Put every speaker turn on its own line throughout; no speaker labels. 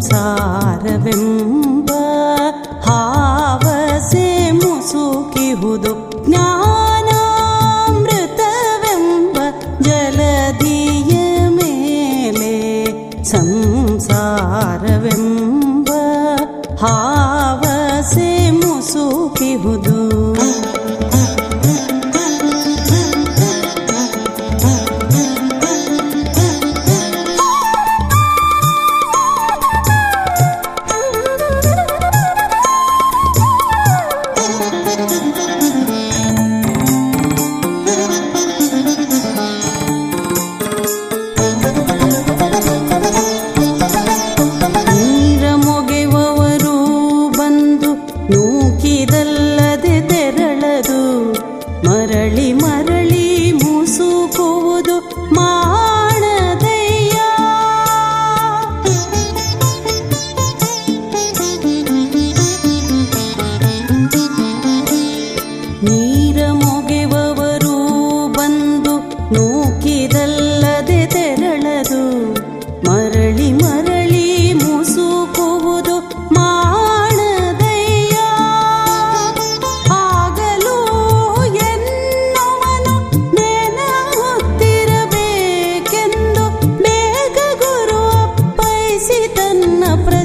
சாரவெம் ಇದಲ್ಲದೆ ತೆರಳದು. ಮರಳಿ ಮರಳಿ ಮೂಸುಕುವುದು ಮಾಡದಯ್ಯ ನೀ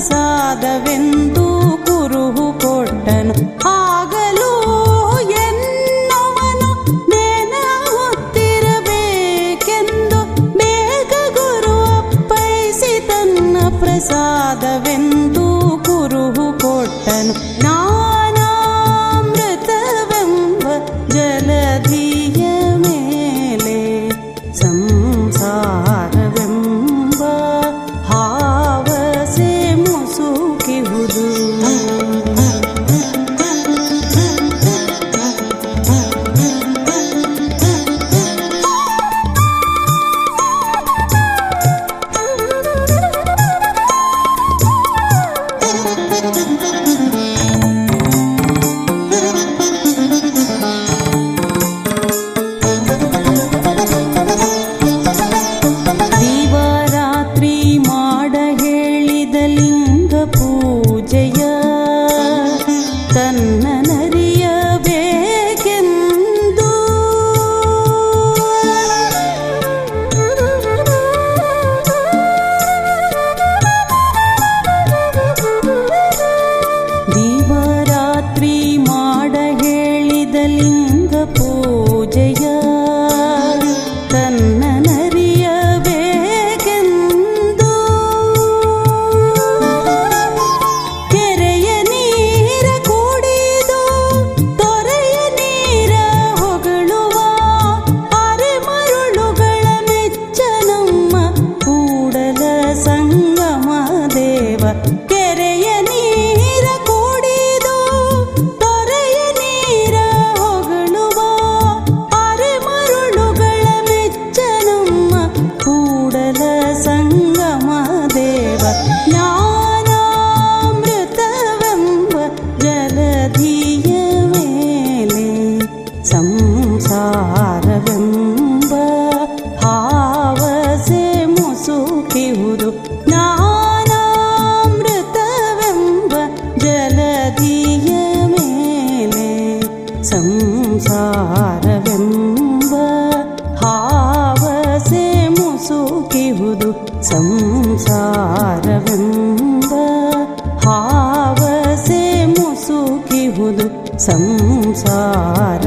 ಪ್ರಸಾದವೆಂದು ಕುರುಹು ಕೊಟ್ಟನು. ಆಗಲೂ ಎನ್ನುವನು ನೆನಹುತ್ತಿರಬೇಕೆಂದು ಬೇಗ ಗುರು ಅಪ್ಪೈಸಿ ತನ್ನ ಪ್ರಸಾದವೆಂದು जय ಸಂಸಾರವೆಂಬ ಹಾವಸೆ ಮುಸುಕಿವುದು ಸಂಸಾರವೆಂಬ ಹಾವಸೆ ಮುಸುಕಿವುದು ಸಂಸಾರ